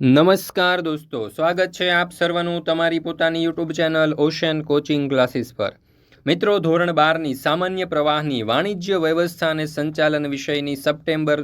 નમસ્કાર દોસ્તો, સ્વાગત છે આપ સર્વનું તમારી પોતાની YouTube channel Ocean coaching classes પર. મિત્રો, ધોરણ બારની સામાન્ય પ્રવાહની વાણિજ્ય વ્યવસ્થા અને સંચાલન વિષયની સપ્ટેમ્બર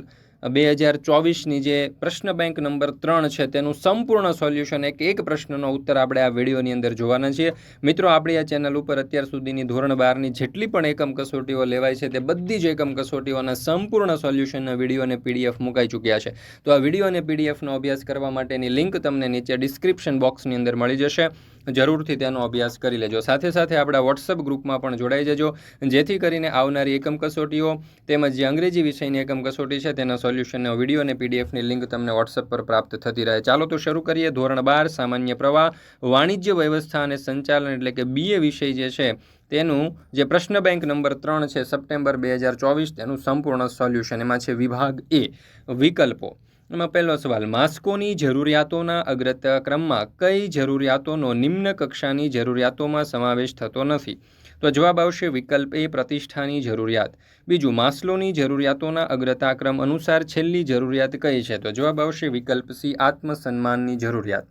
બે હજાર ચોવીસની જે પ્રશ્ન બેંક નંબર ત્રણ છે, તેનું સંપૂર્ણ સોલ્યુશન એક એક પ્રશ્નનો ઉત્તર આપણે આ વિડીયોની અંદર જોવાના છીએ. મિત્રો, આપણી આ ચેનલ ઉપર અત્યાર સુધીની ધોરણ બારની જેટલી પણ એકમ કસોટીઓ લેવાય છે, તે બધી જ એકમ કસોટીઓના સંપૂર્ણ સોલ્યુશનના વીડિયો અને પીડીએફ મુકાઈ ચૂક્યા છે. તો આ વીડિયો અને પીડીએફનો અભ્યાસ કરવા માટેની લિંક તમને નીચે ડિસ્ક્રિપ્શન બોક્સની અંદર મળી જશે. જરૂરથી તેનો અભ્યાસ કરી લેજો. સાથે સાથે આપણા વોટ્સઅપ ગ્રુપમાં પણ જોડાઈ જજો, જેથી કરીને આવનારી એકમ કસોટીઓ તેમજ જે અંગ્રેજી વિષયની એકમ કસોટી છે તેના સોલ્યુશનનો, વીડિયો અને પીડીએફની લિંક તમને વોટ્સઅપ પર પ્રાપ્ત થતી રહે. ચાલો તો શરૂ કરીએ. ધોરણ બાર, સામાન્ય પ્રવાહ, વાણિજ્ય વ્યવસ્થા અને સંચાલન એટલે કે બીએ વિષય જે છે તેનું જે પ્રશ્ન બેંક નંબર ત્રણ છે સપ્ટેમ્બર બે હજાર ચોવીસ, તેનું સંપૂર્ણ સોલ્યુશન. એમાં છે વિભાગ એ વિકલ્પો. એમાં પહેલો સવાલ, માસ્કોની જરૂરિયાતોના અગ્રતા ક્રમમાં કઈ જરૂરિયાતોનો નિમ્ન કક્ષાની જરૂરિયાતોમાં સમાવેશ થતો નથી? તો જવાબ આવશે વિકલ્પ એ, પ્રતિષ્ઠાની જરૂરિયાત. બીજું, માસ્લોની જરૂરિયાતોના અગ્રતાક્રમ અનુસાર છેલ્લી જરૂરિયાત કઈ છે? તો જવાબ આવશે વિકલ્પ સી, આત્મસન્માનની જરૂરિયાત.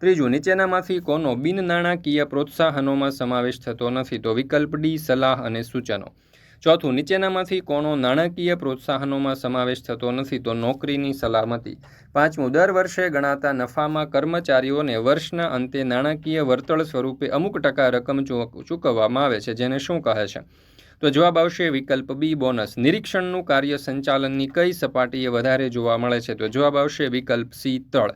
ત્રીજું, નીચેનામાંથી કોનો બિન નાણાકીય પ્રોત્સાહનોમાં સમાવેશ થતો નથી? તો વિકલ્પ ડી, સલાહ અને સૂચનો. ચોથું, નીચેનામાંથી કોનો નાણાકીય પ્રોત્સાહનોમાં સમાવેશ થતો નથી તો નોકરીની સલામતી. પાંચમું, દર વર્ષે ગણાતા નફામાં કર્મચારીઓને વર્ષના અંતે નાણાકીય વર્તળ સ્વરૂપે અમુક ટકા રકમ ચૂકવવામાં આવે છે, જેને શું કહે છે? તો જવાબ આવશે વિકલ્પ બી, બોનસ. નિરીક્ષણનું કાર્ય સંચાલનની કઈ સપાટીએ વધારે જોવા મળે છે? તો જવાબ આવશે વિકલ્પ સી, તળ.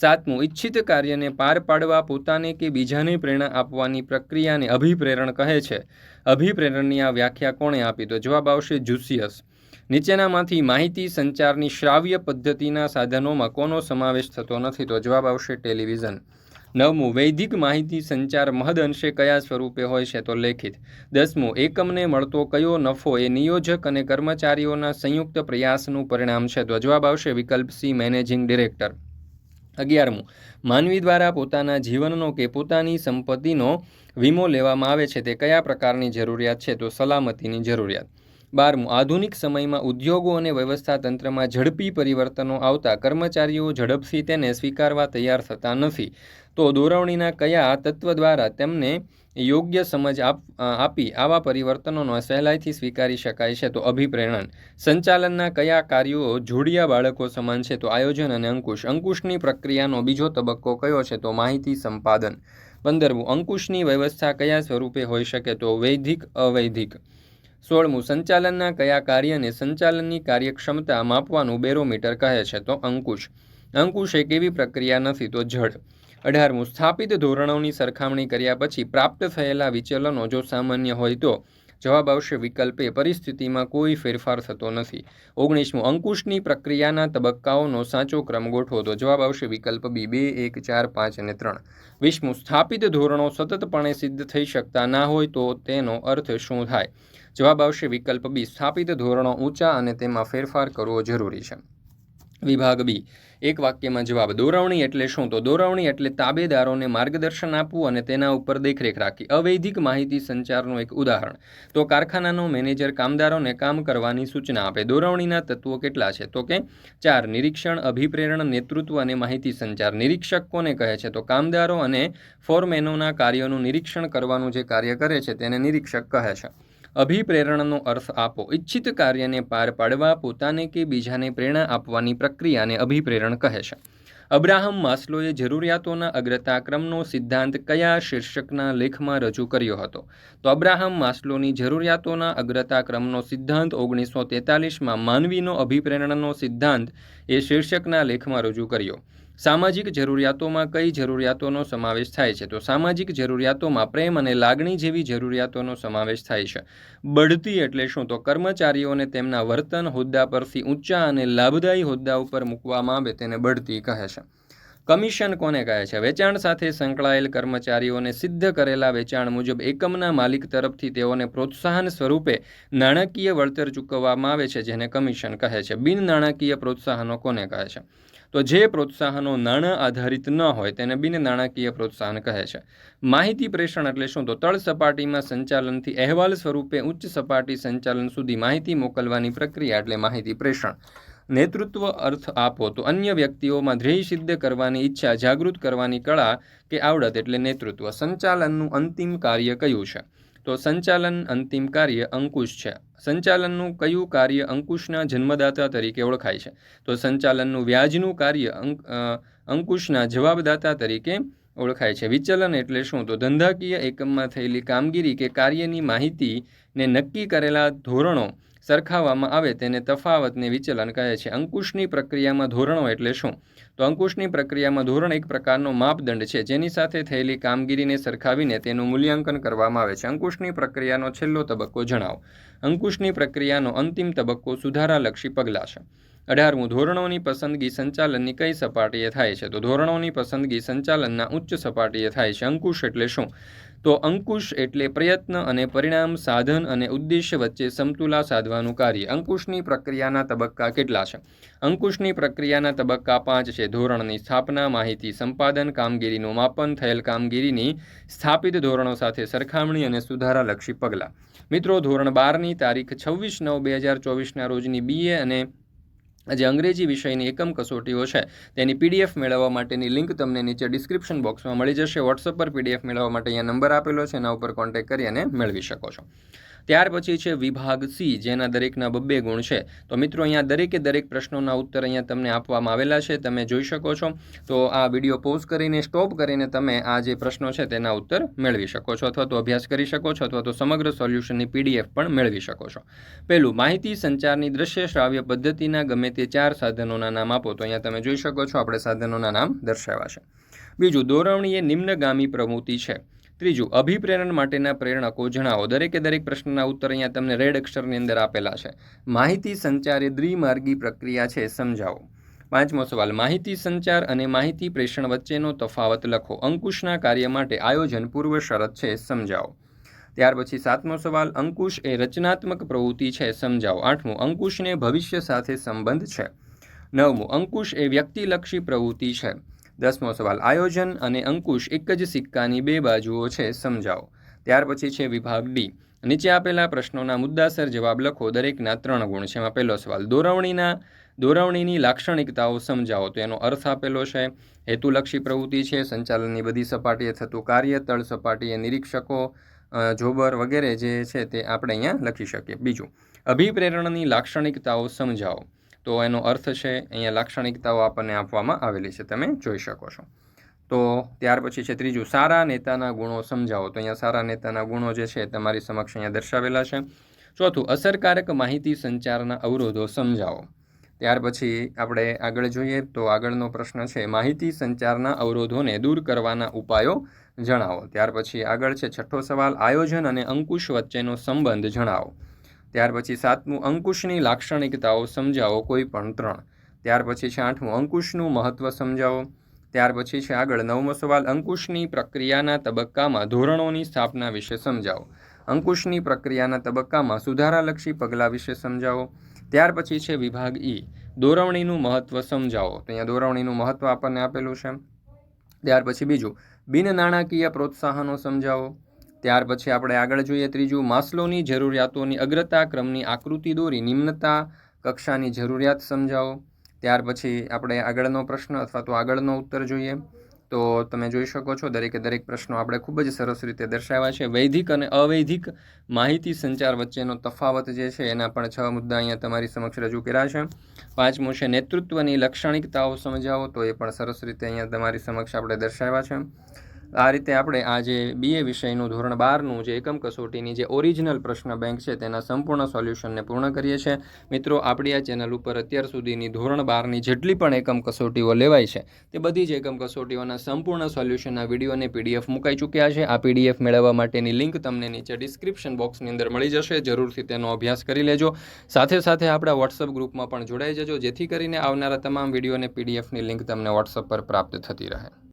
સાતમું, ઈચ્છિત કાર્યને પાર પાડવા પોતાને કે બીજાને પ્રેરણા આપવાની પ્રક્રિયાને અભિપ્રેરણ કહે છે. અભિપ્રેરણની આ વ્યાખ્યા કોણે આપી? તો જવાબ આવશે જુસિયસ. નીચેનામાંથી માહિતી સંચારની શ્રાવ્ય પદ્ધતિના સાધનોમાં કોનો સમાવેશ થતો નથી? તો જવાબ આવશે ટેલિવિઝન. નવમું, વૈદિક માહિતી સંચાર મહદઅંશે કયા સ્વરૂપે હોય છે? તો લેખિત. દસમું, એકમને મળતો કયો નફો એ નિયોજક અને કર્મચારીઓના સંયુક્ત પ્રયાસનું પરિણામ છે? તો જવાબ આવશે વિકલ્પ સી, મેનેજિંગ ડિરેક્ટર. અગિયારમું. માનવી દ્વારા પોતાના જીવનનો કે પોતાની સંપત્તિનો વીમો લેવામાં આવે છે તે કયા પ્રકારની જરૂરિયાત છે તો સલામતીની જરૂરિયાત. બારમું, આધુનિક સમયમાં ઉદ્યોગો અને વ્યવસ્થા તંત્રમાં ઝડપી પરિવર્તનો આવતા કર્મચારીઓ ઝડપથી તેને સ્વીકારવા તૈયાર થતા નથી. તો દોરવણીના કયા તત્વ દ્વારા તેમને યોગ્ય સમજ આપ આપી આવા પરિવર્તનોનો સહેલાઈથી સ્વીકારી શકાય છે. તો અભિપ્રેરણ. સંચાલનના કયા કાર્યો જોડિયા બાળકો સમાન છે? તો આયોજન અને અંકુશ. અંકુશની પ્રક્રિયાનો બીજો તબક્કો કયો છે? તો માહિતી સંપાદન. પંદરમું. અંકુશની વ્યવસ્થા કયા સ્વરૂપે હોઈ શકે? તો વૈધિક, અવૈધિક. સોળમું. સંચાલનના કયા કાર્યને સંચાલનની કાર્યક્ષમતા માપવાનું બેરોમીટર કહે છે? તો અંકુશ. અંકુશ એક એવી પ્રક્રિયા નથી? તો જડ. અઢારમું, સ્થાપિત ધોરણોની સરખામણી કર્યા પછી પ્રાપ્ત થયેલા વિચલનો જો સામાન્ય હોય તો જવાબ આવશે વિકલ્પે, પરિસ્થિતિમાં કોઈ ફેરફાર થતો નથી. ઓગણીસમું, અંકુશની પ્રક્રિયાના તબક્કાઓનો સાચો ક્રમ ગોઠવો તો જવાબ આવશે વિકલ્પ બી, બે, એક, ચાર, પાંચ અને ત્રણ. વીસમું, સ્થાપિત ધોરણો સતતપણે સિદ્ધ થઈ શકતા ના હોય તો તેનો અર્થ શું થાય? જવાબ આવશે વિકલ્પ બી, સ્થાપિત ધોરણો ઊંચા અને તેમાં ફેરફાર કરવો જરૂરી છે. વિભાગ બી. એક વાક્યમાં જવાબ, દોરવણી એટલે શું? તો દોરવણી એટલે તાબેદારોને માર્ગદર્શન આપવું અને તેના ઉપર દેખરેખ રાખી અવૈધિક માહિતી સંચારનું એક ઉદાહરણ. તો કારખાનાનો મેનેજર કામદારોને કામ કરવાની સૂચના આપે. દોરવણીના તત્વો કેટલા છે? તો કે, ચાર, નિરીક્ષણ, અભિપ્રેરણ, નેતૃત્વ અને માહિતી સંચાર. નિરીક્ષક કોને કહે છે? તો કામદારો અને ફોરમેનોના કાર્યોનું નિરીક્ષણ કરવાનું જે કાર્ય કરે છે, તેને નિરીક્ષક કહે છે. અભિપ્રેરણનો અર્થ આપો. ઈચ્છિત કાર્યને પાર પાડવા પોતાને કે બીજાને પ્રેરણા આપવાની પ્રક્રિયાને અભિપ્રેરણ કહે છે. અબ્રાહમ માસ્લોએ જરૂરિયાતોના અગ્રતાક્રમનો સિદ્ધાંત કયા શીર્ષકના લેખમાં રજૂ કર્યો હતો? તો અબ્રાહમ માસ્લોની જરૂરિયાતોના અગ્રતાક્રમનો સિદ્ધાંત ઓગણીસો તેતાલીસમાં માનવીનો અભિપ્રેરણનો સિદ્ધાંત એ શીર્ષકના લેખમાં રજૂ કર્યો. સામાજિક જરૂરિયાતોમાં કઈ જરૂરિયાતોનો સમાવેશ થાય છે? તો સામાજિક જરૂરિયાતોમાં પ્રેમ અને લાગણી જેવી જરૂરિયાતોનો સમાવેશ થાય છે. બઢતી એટલે શું? તો કર્મચારીઓને તેમના વર્તન હોદ્દા પરથી ઊંચા અને લાભદાયી હોદ્દા ઉપર મૂકવામાં આવે તેને બઢતી કહે છે. કમિશન કોને કહે છે? વેચાણ સાથે સંકળાયેલ કર્મચારીઓને સિદ્ધ કરેલા વેચાણ મુજબ એકમના માલિક તરફથી તેઓને પ્રોત્સાહન સ્વરૂપે નાણાકીય વળતર ચૂકવવામાં આવે છે, જેને કમિશન કહે છે. બિન નાણાકીય પ્રોત્સાહનો કોને કહે છે? તો જે પ્રોત્સાહનો નાણાં આધારિત ન હોય તેને બિન નાણાકીય પ્રોત્સાહન કહે છે. માહિતી પ્રેષણ એટલે શું? તો તળ સપાટીમાં સંચાલનથી અહેવાલ સ્વરૂપે ઉચ્ચ સપાટી સંચાલન સુધી માહિતી મોકલવાની પ્રક્રિયા એટલે માહિતી પ્રેષણ. નેતૃત્વ અર્થ આપો તો અન્ય વ્યક્તિઓમાં ધ્યેય સિદ્ધ કરવાની ઈચ્છા જાગૃત કરવાની કળા કે આવડત એટલે નેતૃત્વ. સંચાલનનું અંતિમ કાર્ય કયું છે? તો સંચાલન અંતિમ કાર્ય અંકુશ છે. સંચાલનનું કયું કાર્ય અંકુશના જન્મદાતા તરીકે ઓળખાય છે? તો સંચાલનનું વ્યાજનું કાર્ય અંક અંકુશના જવાબદાતા તરીકે ઓળખાય છે. વિચલન એટલે શું? તો ધંધાકીય એકમમાં થયેલી કામગીરી કે કાર્યની માહિતીને નક્કી કરેલા ધોરણો સરખાવવામાં આવે તેને તફાવતને વિચલન કહે છે. અંકુશની પ્રક્રિયામાં ધોરણો એટલે શું? તો અંકુશની પ્રક્રિયામાં ધોરણ એક પ્રકારનો માપદંડ છે. જેની સાથે થયેલી કામગીરીને સરખાવીને તેનું મૂલ્યાંકન કરવામાં આવે છે. અંકુશની પ્રક્રિયાનો છેલ્લો તબક્કો જણાવો. અંકુશની પ્રક્રિયાનો અંતિમ તબક્કો સુધારાલક્ષી પગલાં છે. અઢારમું, ધોરણોની પસંદગી સંચાલનની કઈ સપાટીએ થાય છે? તો ધોરણોની પસંદગી સંચાલનના ઉચ્ચ સપાટીએ થાય છે. અંકુશ એટલે શું? તો અંકુશ એટલે પ્રયત્ન અને પરિણામ, સાધન અને ઉદ્દેશ્ય વચ્ચે સમતુલા સાધવાનું કાર્ય. અંકુશની પ્રક્રિયાના તબક્કા કેટલા છે? અંકુશની પ્રક્રિયાના તબક્કા પાંચ છે. ધોરણની સ્થાપના, માહિતી, સંપાદન, કામગીરીનું માપન થયેલ કામગીરીની સ્થાપિત ધોરણો સાથે સરખામણી અને સુધારાલક્ષી પગલાં. મિત્રો, ધોરણ બારની તારીખ છવ્વીસ નવ બે હજાર ચોવીસના રોજની બીએ અને જે અંગ્રેજી વિષયની એકમ કસોટીઓ છે, તેની પીડીએફ મેળવવા માટેની લિંક તમને નીચે ડિસ્ક્રિપ્શન બોક્સમાં મળી જશે. વોટ્સઅપ પર પીડીએફ મેળવવા માટે અહીંયા નંબર આપેલો છે. એના ઉપર કોન્ટેક્ટ કરી અને મેળવી શકો છો. ત્યાર પછી છે વિભાગ સી, જેના દરેકના બબ્બે ગુણ છે. તો મિત્રો, અહીંયા દરેકે દરેક પ્રશ્નોના ઉત્તર અહીંયા તમને આપવામાં આવેલા છે. તમે જોઈ શકો છો. તો આ વીડિયો પોઝ કરીને, સ્ટોપ કરીને તમે આ જે પ્રશ્નો છે તેના ઉત્તર મેળવી શકો છો અથવા તો અભ્યાસ કરી શકો છો અથવા તો સમગ્ર સોલ્યુશનની પીડીએફ પણ મેળવી શકો છો. પહેલું, માહિતી સંચારની દ્રશ્ય શ્રાવ્ય પદ્ધતિના ગમે તે ચાર સાધનોના નામ આપો. તો અહીંયા તમે જોઈ શકો છો, આપણે સાધનોના નામ દર્શાવ્યા છે. બીજું દોરવણી એ નિમ્નગામી પ્રવૃત્તિ છે. ત્રીજું, અભિપ્રેરણ માટેના પ્રેરણકો જણાવો. દરેકે દરેક પ્રશ્નના ઉત્તર અહીંયા તમને રેડ અક્ષરની અંદર આપેલા છે. માહિતી સંચાર એ દ્વિમાર્ગી પ્રક્રિયા છે, સમજાવો. પાંચમો સવાલ, માહિતી સંચાર અને માહિતી પ્રેષણ વચ્ચેનો તફાવત લખો. અંકુશના કાર્ય માટે આયોજન પૂર્વ શરત છે, સમજાવો. ત્યાર પછી સાતમો સવાલ, અંકુશ એ રચનાત્મક પ્રવૃત્તિ છે, સમજાવો. આઠમું, અંકુશને ભવિષ્ય સાથે સંબંધ છે. નવમું, અંકુશ એ વ્યક્તિલક્ષી પ્રવૃત્તિ છે. દસમો સવાલ, આયોજન અને અંકુશ એક જ સિક્કાની બે બાજુઓ છે, સમજાવો. ત્યાર પછી છે વિભાગ ડી. નીચે આપેલા પ્રશ્નોના મુદ્દાસર જવાબ લખો, દરેકના ત્રણ ગુણ છે એમાં પહેલો સવાલ, દોરવણીના, દોરવણીની લાક્ષણિકતાઓ સમજાવો. તો એનો અર્થ આપેલો છે, હેતુલક્ષી પ્રવૃત્તિ છે, સંચાલનની બધી સપાટીએ થતું કાર્ય, તળ સપાટીએ નિરીક્ષકો જોબર વગેરે જે છે તે આપણે અહીંયા લખી શકીએ. બીજું, અભિપ્રેરણની લાક્ષણિકતાઓ સમજાવો. તો એનો અર્થ છે, અહીંયા લાક્ષણિકતાઓ આપણને આપવામાં આવેલી છે, તમે જોઈ શકો છો. તો ત્યાર પછી છે ત્રીજું, સારા નેતાના ગુણો સમજાવો. તો અહીંયા સારા નેતાના ગુણો જે છે તમારી સમક્ષ અહીંયા દર્શાવેલા છે. ચોથું, અસરકારક માહિતી સંચારના અવરોધો સમજાવો. ત્યાર પછી આપણે આગળ જોઈએ, તો આગળનો પ્રશ્ન છે, માહિતી સંચારના અવરોધોને દૂર કરવાના ઉપાયો જણાવો. ત્યાર પછી આગળ છે, છઠ્ઠો સવાલ, આયોજન અને અંકુશ વચ્ચેનો સંબંધ જણાવો. ત્યાર પછી સાતમું, અંકુશની લાક્ષણિકતાઓ સમજાવો કોઈ પણ ત્રણ. ત્યાર પછી છે આઠમું, અંકુશનું મહત્ત્વ સમજાવો. ત્યાર પછી છે આગળ નવમો સવાલ, અંકુશની પ્રક્રિયાના તબક્કામાં ધોરણોની સ્થાપના વિશે સમજાવો. અંકુશની પ્રક્રિયાના તબક્કામાં સુધારાલક્ષી પગલાં વિશે સમજાવો. ત્યાર પછી છે વિભાગ ઈ. દોરવણીનું મહત્ત્વ સમજાવો. તો અહીંયા દોરવણીનું મહત્ત્વ આપણને આપેલું છે. ત્યાર પછી બીજું, બિન નાણાકીય પ્રોત્સાહનો સમજાવો. ત્યાર પછી આપણે આગળ જોઈએ ત્રીજું, માસ્લોની જરૂરિયાતોની અગ્રતા, ક્રમની આકૃતિ દોરી, નિમ્નતા કક્ષાની જરૂરિયાત સમજાવો. ત્યાર પછી આપણે આગળનો પ્રશ્ન અથવા તો આગળનો ઉત્તર જોઈએ. તો તમે જોઈ શકો છો, દરેકે દરેક પ્રશ્નો આપણે ખૂબ જ સરસ રીતે દર્શાવ્યા છે. વૈધિક અને અવૈધિક માહિતી સંચાર વચ્ચેનો તફાવત જે છે, એના પણ છ મુદ્દા અહીંયા તમારી સમક્ષ રજૂ કર્યા છે. પાંચમું છે, નેતૃત્વની લાક્ષણિકતાઓ સમજાવો, તો એ પણ સરસ રીતે અહીંયા તમારી સમક્ષ આપણે દર્શાવ્યા છે. આ રીતે આપણે આ જે બીએ વિષયનું ધોરણ બારનું જે એકમ કસોટીની જે ઓરિજિનલ પ્રશ્ન બેંક છે તેના સંપૂર્ણ સોલ્યુશનને પૂર્ણ કરીએ છીએ. મિત્રો, આપણી આ ચેનલ ઉપર અત્યાર સુધીની ધોરણ બારની જેટલી પણ એકમ કસોટીઓ લેવાય છે, તે બધી જ એકમ કસોટીઓના સંપૂર્ણ સોલ્યુશનના વીડિયો અને પીડીએફ મુકાઈ ચૂક્યા છે. આ પીડીએફ મેળવવા માટેની લિંક તમને નીચે ડિસ્ક્રિપ્શન બોક્સની અંદર મળી જશે. જરૂરથી તેનો અભ્યાસ કરી લેજો. સાથે સાથે આપણા વોટ્સઅપ ગ્રુપમાં પણ જોડાઈ જજો, જેથી કરીને આવનારા તમામ વીડિયો અને પીડીએફની લિંક તમને વોટ્સઅપ પર પ્રાપ્ત થતી રહે.